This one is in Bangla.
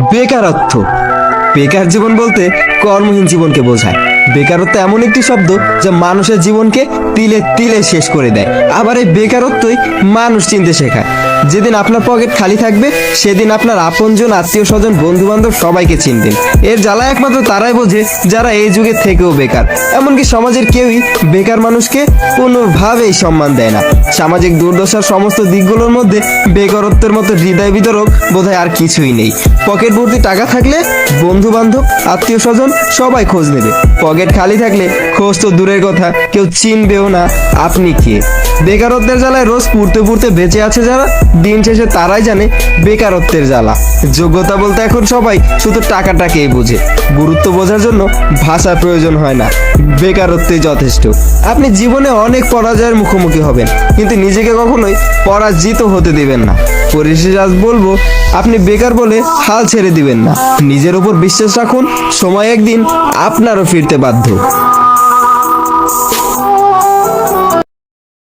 বেকারত্ব। বেকার জীবন বলতে কর্মহীন জীবনকে বোঝায়। বেকারত্ব এমন একটি শব্দ যা মানুষের জীবনকে তিলে তিলে শেষ করে দেয়। আবার এই বেকারত্বই মানুষ চিনতে শেখায়। যেদিন আপনার পকেট খালি থাকবে, সেদিন আপনার আপনজন আত্মীয় স্বজন বন্ধু বান্ধব সবাইকে চিনবেন এর জ্বালা একমাত্র তারাই বোঝে যারা এই যুগে থেকেও বেকার। এমনকি সমাজের কেউই বেকার মানুষকে কোনোভাবেই সম্মান দেয় না। সামাজিক দুর্দশার সমস্ত দিকগুলোর মধ্যে বেকারত্বের মতো হৃদয় বিতরক বোধহয় আর কিছুই নেই। পকেট ভর্তি টাকা থাকলে বন্ধু বান্ধব আত্মীয় স্বজন সবাই খোঁজ নেবে। পকেট খালি থাকলে খোঁজ তো দূরের কথা, কেউ চিনবেও না আপনি কে। বেকারত্বের জ্বালায় রোজ পুড়তে পুড়তে বেঁচে আছে যারা, দিন শেষে তারাই জানে বেকারত্বের জ্বালা। যোগ্যতা বলতে এখন সবাই শুধু টাকাটাকেই বোঝে। গুরুত্ব বোঝার জন্য ভাষার প্রয়োজন হয় না। বেকারত্বই যথেষ্ট। আপনি জীবনে অনেক পরাজয়ের মুখোমুখি হবেন, কিন্তু নিজেকে কখনোই পরাজিত হতে দিবেন না। পরিশেষে আজ বলব, আপনি বেকার বলে হাল ছেড়ে দিবেন না। নিজের উপর বিশ্বাস রাখুন, সময় একদিন আপনারও ফিরতে বাধ্য।